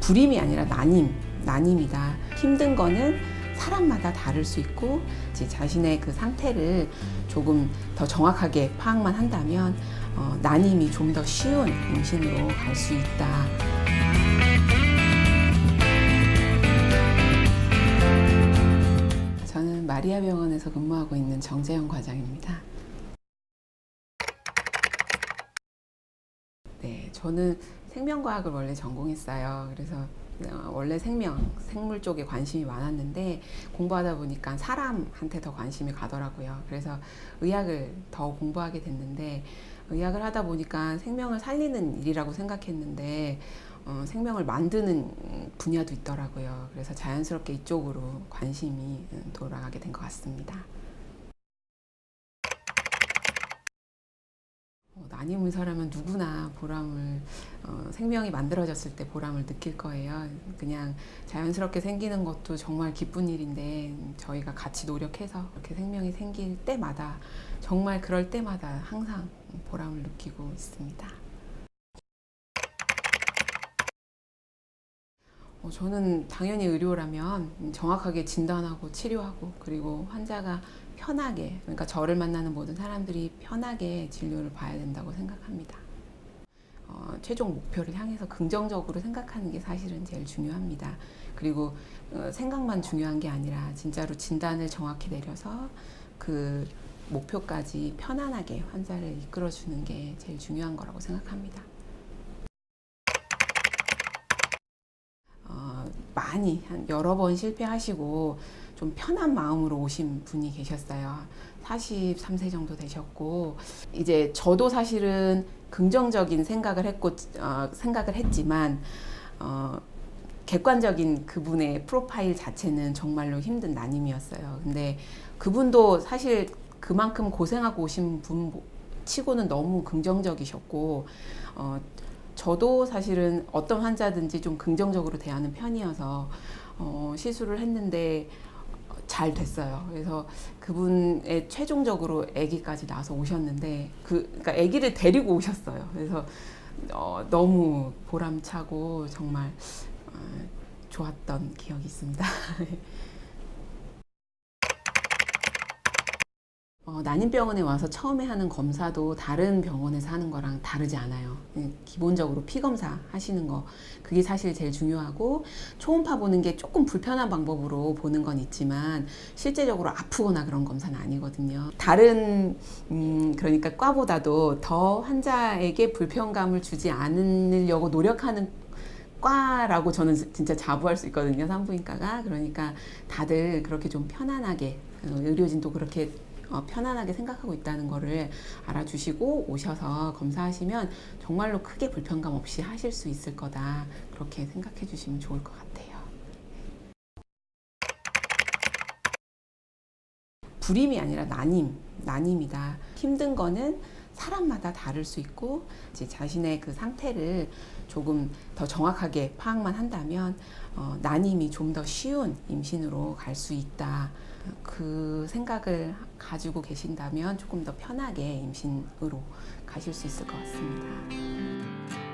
불임이 아니라 난임, 난임이다. 힘든 거는 사람마다 다를 수 있고 자신의 그 상태를 조금 더 정확하게 파악만 한다면 어, 난임이 좀 더 쉬운 임신으로 갈 수 있다. 저는 마리아 병원에서 근무하고 있는 정재영 과장입니다. 네, 저는 생명과학을 원래 전공했어요. 그래서 어, 원래 생명, 생물 쪽에 관심이 많았는데 공부하다 보니까 사람한테 더 관심이 가더라고요. 그래서 의학을 더 공부하게 됐는데 의학을 하다 보니까 생명을 살리는 일이라고 생각했는데 어, 생명을 만드는 분야도 있더라고요. 그래서 자연스럽게 이쪽으로 관심이 음, 돌아가게 된 것 같습니다. 어, 난임을 사람은 누구나 보람을 어, 생명이 만들어졌을 때 보람을 느낄 거예요. 그냥 자연스럽게 생기는 것도 정말 기쁜 일인데 저희가 같이 노력해서 이렇게 생명이 생길 때마다 정말 그럴 때마다 항상 보람을 느끼고 있습니다. 어, 저는 당연히 의료라면 정확하게 진단하고 치료하고 그리고 환자가 편하게 그러니까 저를 만나는 모든 사람들이 편하게 진료를 봐야 된다고 생각합니다. 어, 최종 목표를 향해서 긍정적으로 생각하는 게 사실은 제일 중요합니다. 그리고 어, 생각만 중요한 게 아니라 진짜로 진단을 정확히 내려서 그 목표까지 편안하게 환자를 이끌어주는 게 제일 중요한 거라고 생각합니다. 어, 많이 한 여러 번 실패하시고 좀 편한 마음으로 오신 분이 계셨어요. 43세 정도 되셨고 이제 저도 사실은 긍정적인 생각을 했고 어, 생각을 했지만 어, 객관적인 그분의 프로파일 자체는 정말로 힘든 난임이었어요. 근데 그분도 사실 그만큼 고생하고 오신 분 치고는 너무 긍정적이셨고 어, 저도 사실은 어떤 환자든지 좀 긍정적으로 대하는 편이어서 어, 시술을 했는데 잘 됐어요. 그래서 그분의 최종적으로 아기까지 나서 오셨는데 그 그러니까 아기를 데리고 오셨어요. 그래서 어, 너무 보람차고 정말 어, 좋았던 기억이 있습니다. 어, 난임병원에 와서 처음에 하는 검사도 다른 병원에서 하는 거랑 다르지 않아요. 예, 기본적으로 피 검사 하시는 거 그게 사실 제일 중요하고 초음파 보는 게 조금 불편한 방법으로 보는 건 있지만 실제적으로 아프거나 그런 검사는 아니거든요. 다른 음, 그러니까 과보다도 더 환자에게 불편감을 주지 않으려고 노력하는 과라고 저는 진짜 자부할 수 있거든요. 산부인과가 그러니까 다들 그렇게 좀 편안하게 어, 의료진도 그렇게 어, 편안하게 생각하고 있다는 거를 알아주시고 오셔서 검사하시면 정말로 크게 불편감 없이 하실 수 있을 거다. 그렇게 생각해 주시면 좋을 것 같아요. 불임이 아니라 난임, 난임이다. 힘든 거는 사람마다 다를 수 있고 이제 자신의 그 상태를 조금 더 정확하게 파악만 한다면 어, 난임이 좀 더 쉬운 임신으로 갈 수 있다. 그 생각을 가지고 계신다면 조금 더 편하게 임신으로 가실 수 있을 것 같습니다.